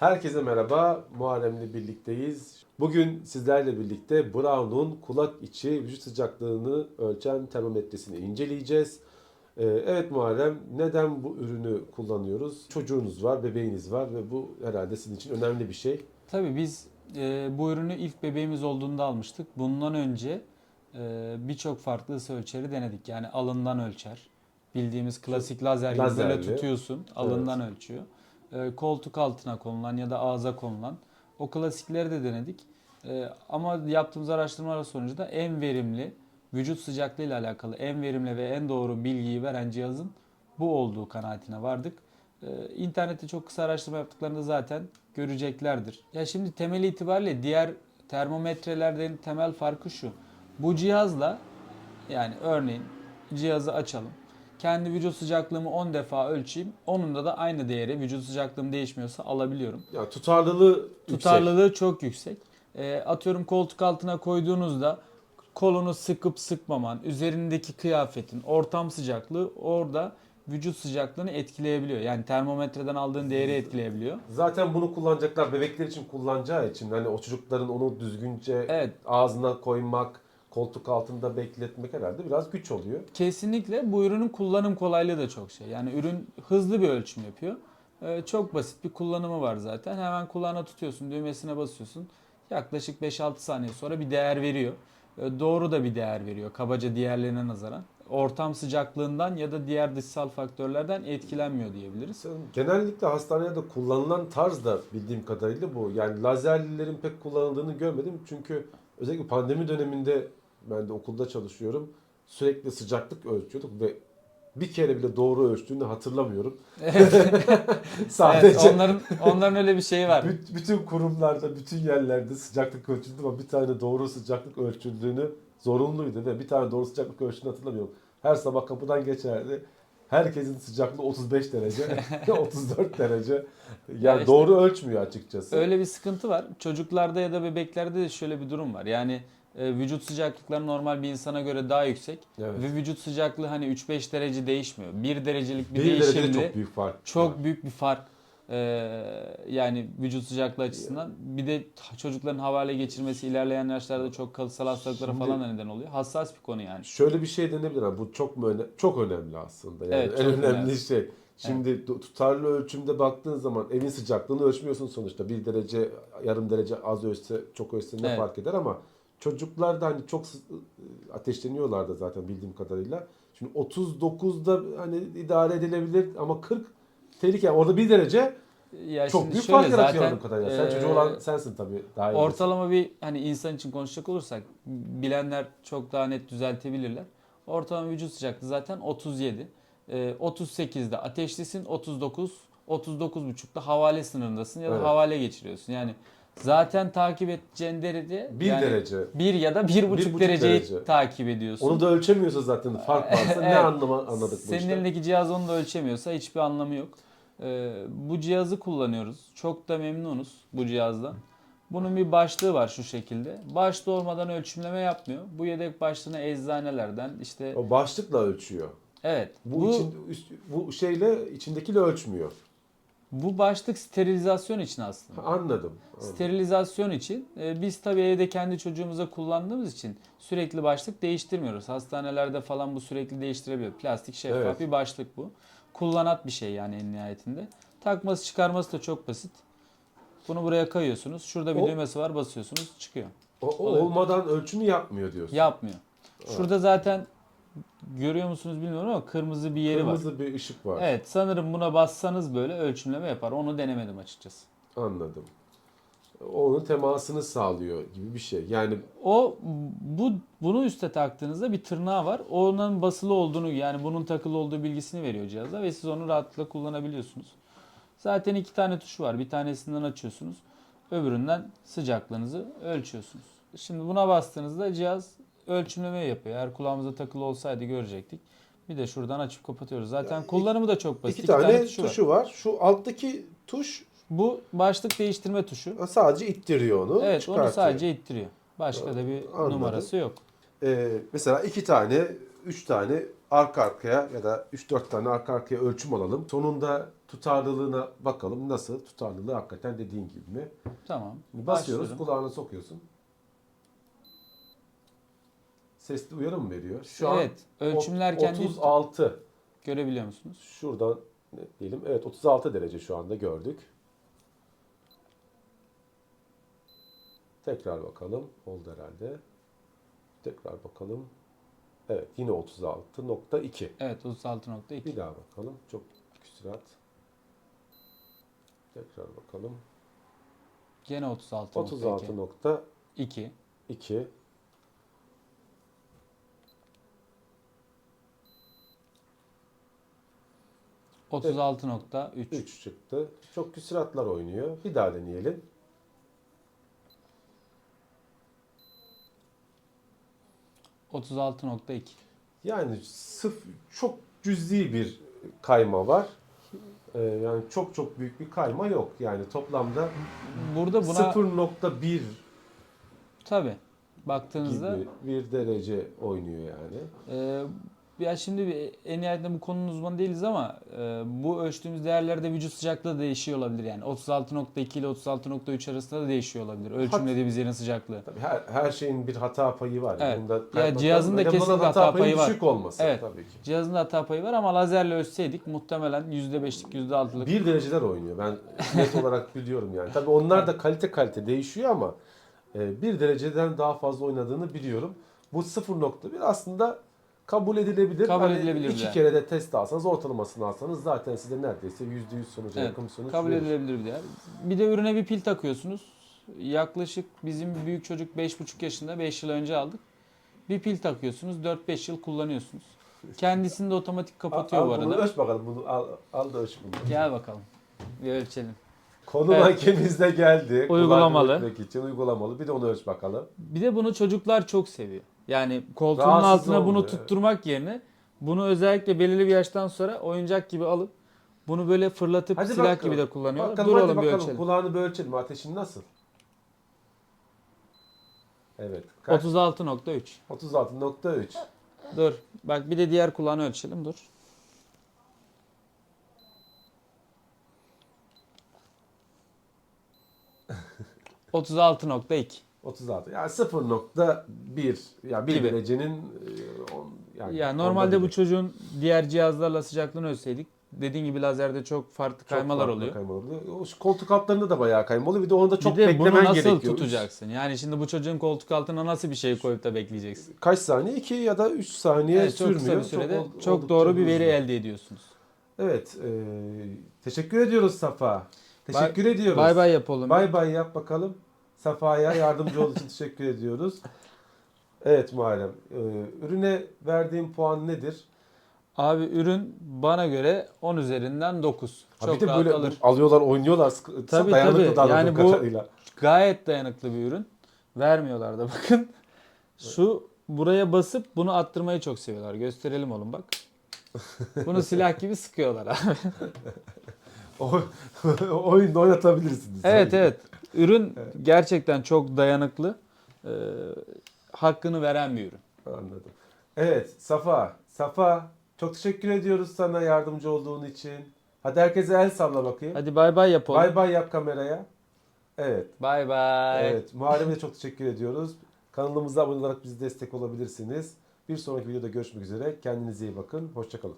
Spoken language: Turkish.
Herkese merhaba. Muharrem'le birlikteyiz. Bugün sizlerle birlikte Brown'un kulak içi vücut sıcaklığını ölçen termometresini inceleyeceğiz. Ee, evet Muharrem, neden bu ürünü kullanıyoruz? Çocuğunuz var, bebeğiniz var ve bu herhalde sizin için önemli bir şey. Tabii biz e, bu ürünü ilk bebeğimiz olduğunda almıştık. Bundan önce e, birçok farklı ısı ölçeri denedik. Yani alından ölçer. Bildiğimiz klasik lazer gibi Lazerli. tutuyorsun. Alından ölçüyor. E, koltuk altına konulan ya da ağza konulan. O klasikleri de denedik. E, ama yaptığımız araştırmalar sonucunda en verimli, vücut sıcaklığı ile alakalı en verimli ve en doğru bilgiyi veren cihazın bu olduğu kanaatine vardık. Ee, İnternette çok kısa araştırma yaptıklarında zaten göreceklerdir. Ya şimdi temel itibariyle diğer termometrelerden temel farkı şu. Bu cihazla yani örneğin cihazı açalım. Kendi vücut sıcaklığımı 10 defa ölçeyim. Onunda da aynı değeri vücut sıcaklığım değişmiyorsa alabiliyorum. Ya tutarlılığı. Tutarlılığı çok yüksek. E, atıyorum koltuk altına koyduğunuzda kolunu sıkıp sıkmaman, üzerindeki kıyafetin ortam sıcaklığı orada vücut sıcaklığını etkileyebiliyor. Yani termometreden aldığın değeri etkileyebiliyor. Zaten bunu kullanacaklar bebekler için kullanacağı için hani o çocukların onu düzgünce Evet. ağzına koymak, koltuk altında bekletmek herhalde biraz güç oluyor. Kesinlikle bu ürünün kullanım kolaylığı da çok şey. Yani ürün hızlı bir ölçüm yapıyor. Ee, çok basit bir kullanımı var zaten. Hemen kulağına tutuyorsun, düğmesine basıyorsun. Yaklaşık 5-6 saniye sonra bir değer veriyor. Ee, doğru da bir değer veriyor kabaca diğerlerine nazaran. Ortam sıcaklığından ya da diğer dışsal faktörlerden etkilenmiyor diyebiliriz. Genellikle hastanelerde kullanılan tarz da bildiğim kadarıyla bu. Yani lazerlilerin pek kullanıldığını görmedim. Çünkü özellikle pandemi döneminde ben de okulda çalışıyorum. Sürekli sıcaklık ölçüyorduk ve bir kere bile doğru ölçtüğünü hatırlamıyorum. Sadece Evet, onların onların öyle bir şeyi var. Büt- bütün kurumlarda, bütün yerlerde sıcaklık ölçüldü ama bir tane doğru sıcaklık ölçüldüğünü zorunluydu ve bir tane doğru sıcaklık ölçtüğünü hatırlamıyorum. Her sabah kapıdan geçerdi. Herkesin sıcaklığı 35 derece, 34 derece. Yani Ya işte- doğru ölçmüyor açıkçası. Öyle bir sıkıntı var. Çocuklarda ya da bebeklerde de şöyle bir durum var. Yani e, vücut sıcaklıkları normal bir insana göre daha yüksek Evet. ve vücut sıcaklığı hani 3-5 derece değişmiyor. 1 derecelik bir, Bir derecede değişimde çok büyük fark. çok var. büyük bir fark. Ee, yani vücut sıcaklığı açısından bir de çocukların havale geçirmesi ilerleyen yaşlarda çok kalıtsal hastalıklara Şimdi- falan da neden oluyor. Hassas bir konu yani. Şöyle bir şey denebilir ama bu çok mu öne- çok önemli aslında. Yani Evet, en çok önemli önemli. şey. Şimdi tu- tutarlı ölçümde baktığın zaman evin sıcaklığını ölçmüyorsun sonuçta. Bir derece, yarım derece az ölçse, çok ölçse ne Evet. fark eder ama çocuklar da hani çok sı- ateşleniyorlar da zaten bildiğim kadarıyla. Şimdi 39'da hani idare edilebilir ama 40 tehlike. Yani Orada bir derece Ya çok büyük fark yaratıyor zaten, kadarıyla. Sen ee, çocuğu olan sensin tabii daha iyi. Ortalama bir hani insan için konuşacak olursak bilenler çok daha net düzeltebilirler. Ortalama vücut sıcaklığı zaten 37. Ee, 38'de ateşlisin, 39, 39,5'da havale sınırındasın ya da Evet. havale geçiriyorsun. Yani zaten takip edeceğin derece bir yani derece. bir ya da bir buçuk buçuk dereceyi derece. takip ediyorsun. Onu da ölçemiyorsa zaten fark varsa ne Evet. anlama anladık bu Senin işte. elindeki cihaz onu da ölçemiyorsa hiçbir anlamı yok. Ee, bu cihazı kullanıyoruz. Çok da memnunuz bu cihazdan. Bunun bir başlığı var şu şekilde. Başlığı olmadan ölçümleme yapmıyor. Bu yedek başlığını eczanelerden işte O başlıkla ölçüyor. evet Bu, bu için üst- bu şeyle içindekiyle ölçmüyor. Bu başlık sterilizasyon için aslında. Anladım. anladım. Sterilizasyon için e, biz tabii evde kendi çocuğumuza kullandığımız için sürekli başlık değiştirmiyoruz. Hastanelerde falan bu sürekli değiştirebiliyor. Plastik şeffaf Evet. bir başlık bu. Kullanat bir şey yani en nihayetinde. Takması çıkarması da çok basit. Bunu buraya kayıyorsunuz. Şurada bir O- düğmesi var basıyorsunuz çıkıyor. O, o olmadan ölçümü yapmıyor diyorsun. Yapmıyor. Şurada zaten görüyor musunuz bilmiyorum ama kırmızı bir yeri var. Kırmızı bir ışık var. Evet sanırım buna bassanız böyle ölçümleme yapar. Onu denemedim açıkçası. Anladım. Onun temasını sağlıyor gibi bir şey. Yani O bu bunu üste taktığınızda bir tırnağı var. Onun basılı olduğunu yani bunun takılı olduğu bilgisini veriyor cihaza ve siz onu rahatlıkla kullanabiliyorsunuz. Zaten iki tane tuşu var. Bir tanesinden açıyorsunuz. Öbüründen sıcaklığınızı ölçüyorsunuz. Şimdi buna bastığınızda cihaz ölçümleme yapıyor. Eğer kulağımıza takılı olsaydı görecektik. Bir de şuradan açıp kapatıyoruz. Zaten Yani kullanımı da çok basit. iki tane, tuşu var. tuşu var. Şu alttaki tuş Bu başlık değiştirme tuşu. sadece ittiriyor onu. Evet onu çıkartıyor. sadece ittiriyor. Başka da bir Anladım. numarası yok. Ee, mesela iki tane, üç tane arka arkaya ya da 3-4 tane arka arkaya ölçüm alalım. Sonunda tutarlılığına bakalım. Nasıl? Tutarlılığı hakikaten dediğin gibi mi? Tamam. Basıyoruz, Başlıyorum. kulağına sokuyorsun. Sesli uyarı mı veriyor? Şu evet. Ölçümlerken değil, 36. görebiliyor musunuz? Şuradan ne diyelim. Evet 36 derece şu anda gördük. Tekrar bakalım. Oldu herhalde. Tekrar bakalım. Evet yine 36.2. Evet 36.2. Bir daha bakalım. Çok küsurat. Tekrar bakalım. Gene 36.2. 36.2. 2. 36.3. 3 çıktı. Çok küsuratlar oynuyor. Bir daha deneyelim. Otuz altı nokta iki. Yani sıf çok cüzi bir kayma var. Ee, yani çok çok büyük bir kayma yok. Yani toplamda Burada buna 0.1 tabi baktığınızda gibi bir derece oynuyor yani. e, ya şimdi bir, en nihayetinde bu konunun uzmanı değiliz ama e, bu ölçtüğümüz değerlerde vücut sıcaklığı değişiyor olabilir yani 36.2 ile 36.3 arasında da değişiyor olabilir ölçümlediğimiz yerin sıcaklığı. Tabii her, her şeyin bir hata payı var. Evet. Bunda Ya cihazın da kesinlikle hata payı var. düşük olması Evet. tabii ki. Cihazın da hata payı var ama lazerle ölçseydik muhtemelen %5'lik %6'lık Bir dereceler oynuyor. Ben net olarak biliyorum yani. Tabii onlar da kalite kalite değişiyor ama e, bir dereceden daha fazla oynadığını biliyorum. Bu 0.1 aslında kabul edilebilir. Kabul Hani edilebilir İki yani. kere de test alsanız ortalamasını alsanız zaten size neredeyse %100 sonuca Evet, yakın bir sonuç kabul verir. edilebilir bir değer. Bir de ürüne bir pil takıyorsunuz. Yaklaşık bizim büyük çocuk 5,5 yaşında 5 yıl önce aldık. Bir pil takıyorsunuz 4-5 yıl kullanıyorsunuz. Kendisini de otomatik kapatıyor al, bu al bunu arada. ölç bakalım. Bunu al, al da ölç bunu. Gel bakalım. Bir ölçelim. Konu Evet. mankemiz de geldi. Uygulamalı. İçin uygulamalı. Bir de onu ölç bakalım. Bir de bunu çocuklar çok seviyor. Yani koltuğun Rahatsız altına bunu olmuyor, tutturmak yerine bunu özellikle belirli bir yaştan sonra oyuncak gibi alıp bunu böyle fırlatıp Hadi silah bakalım. gibi de kullanıyorlar. Bakalım Dur hadi oğlum bir bakalım. ölçelim. Kulağını bir ölçelim. Ateşin nasıl? Evet. Kaç? 36.3. 36.3. Dur. Bak bir de diğer kulağını ölçelim. Dur. ...36.2. 36. Yani 0.1 ya bir Gibi. derecenin e, yani Ya normalde onda bu çocuğun diğer cihazlarla sıcaklığını ölçseydik... ...dediğin gibi lazerde çok farklı Çok kaymalar farklı oluyor. kaymalar oluyor. O şu koltuk altlarında da bayağı kayma oluyor. Bir de onu da çok bir de bunu beklemen nasıl gerekiyor. tutacaksın? Yani şimdi bu çocuğun koltuk altına nasıl bir şey koyup da bekleyeceksin? Kaç saniye? 2 ya da 3 saniye Evet, çok sürmüyor. kısa bir sürede çok, oldukça doğru bir veri hızlı. elde ediyorsunuz. Evet. e, teşekkür ediyoruz Safa. Teşekkür ediyoruz. Bay bay yapalım. Bay bay yap bakalım. Safa'ya yardımcı olduğu için teşekkür ediyoruz. Evet Muharrem. e, ürüne verdiğim puan nedir? Abi ürün bana göre 10 üzerinden 9. Ha, Çok bir de rahat böyle alır. alıyorlar, oynuyorlar. Tabii, dayanıklı tabii. Yani bu- kadarıyla. Gayet dayanıklı bir ürün. Vermiyorlar da bakın. Şu buraya basıp bunu attırmayı çok seviyorlar. Gösterelim oğlum bak. Bunu silah gibi sıkıyorlar abi. Oyunda oynatabilirsiniz. evet evet. Ürün gerçekten çok dayanıklı. Ee, hakkını veren bir ürün. Anladım. Evet Safa. Safa çok teşekkür ediyoruz sana yardımcı olduğun için. Hadi herkese el salla bakayım. Hadi bay bay yapalım. Bay bay yap kameraya. Evet. Bay bay. Evet. Muharrem'e de çok teşekkür ediyoruz. Kanalımıza abone olarak bize destek olabilirsiniz. Bir sonraki videoda görüşmek üzere. Kendinize iyi bakın. Hoşçakalın.